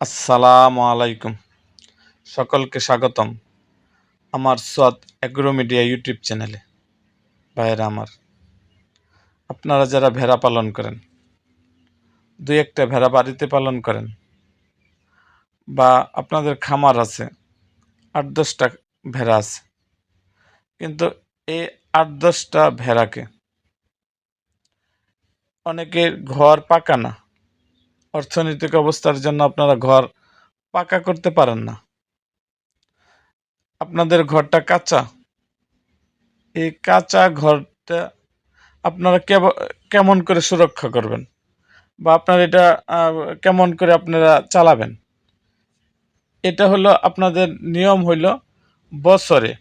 আসসালামু আলাইকুম। সকলকে স্বাগতম আমার সোয়াদ অ্যাগ্রো মিডিয়া ইউটিউব চ্যানেলে। ভাইয়েরা আমার, আপনারা যারা ভেড়া পালন করেন দুই একটা ভেড়া বাড়িতে পালন করেন, বা আপনাদের খামার আছে, আট দশটা ভেড়া আছে, কিন্তু এই আট দশটা ভেড়াকে অনেকের ঘর পাকা না অর্থনৈতিক অবস্থার জন্য আপনারা ঘর পাকা করতে পারেন না। আপনাদের ঘরটা কাঁচা। এই কাঁচা ঘরটা আপনারা কেমন করে সুরক্ষা করবেন? বা আপনার এটা কেমন করে আপনারা চালাবেন? এটা হলো আপনাদের নিয়ম হইল বছরে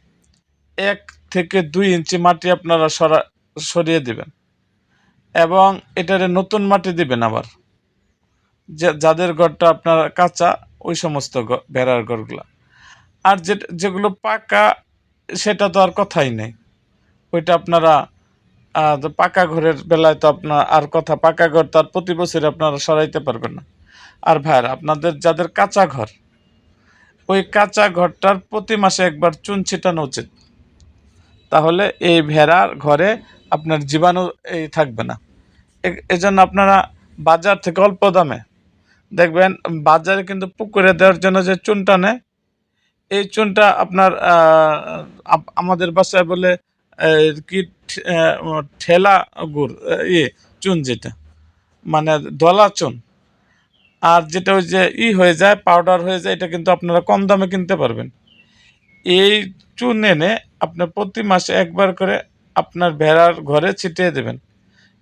এক থেকে দুই ইঞ্চি মাটি আপনারা সরা, সরিয়ে দিবেন। এবং এটারে নতুন মাটি দিবেন আবার। যাদের ঘরটা আপনার কাঁচা, ওই সমস্ত ভেড়ার ঘরগুলা। আর যে, যেগুলো পাকা, সেটা তো আর কথাই নেই। ওইটা আপনারা পাকা ঘরের বেলায় তো আপনার আর কথা, পাকা ঘর তার প্রতি বছর আপনারা সরাইতে পারবেন না। আর ভাইয়ার আপনাদের যাদের কাঁচা ঘর, ওই কাঁচা ঘরটার প্রতি মাসে একবার চুন ছিটানো উচিত। তাহলে এই ভেড়ার ঘরে আপনার জীবাণু এই থাকবে না। এজন্য আপনারা বাজার থেকে অল্প দামে দেখবেন, বাজারে কিন্তু পুকুরে দেওয়ার জন্য যে চুনটা নেয়, এই চুনটা আপনার আমাদের বাসায় বলে কি ঠেলা গুড় ইয়ে চুন যেটা মানে দলা চুন। আর যেটা ওই যে ই হয়ে যায় পাউডার হয়ে যায়, এটা কিন্তু আপনারা কম দামে কিনতে পারবেন। এই চুন এনে আপনার প্রতি মাসে একবার করে আপনার ভেড়ার ঘরে ছিটিয়ে দেবেন।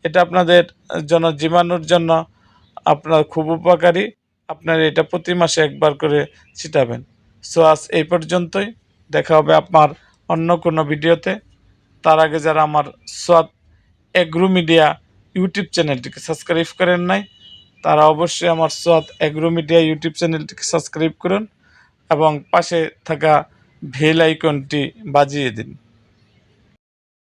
এটা আপনাদের জন্য, জীবাণুর জন্য আপনার খুব উপকারী। আপনার এটা প্রতি মাসে একবার করে ছিটাবেন। সো, আজ এই পর্যন্তই। দেখা হবে আপনার অন্য কোনো ভিডিওতে। তার আগে যারা আমার সোয়াদ এগ্রো মিডিয়া ইউটিউব চ্যানেলটিকে সাবস্ক্রাইব করেন নাই, তারা অবশ্যই আমার সোয়াদ এগ্রো মিডিয়া ইউটিউব চ্যানেলটিকে সাবস্ক্রাইব করুন এবং পাশে থাকা ভেল আইকনটি বাজিয়ে দিন।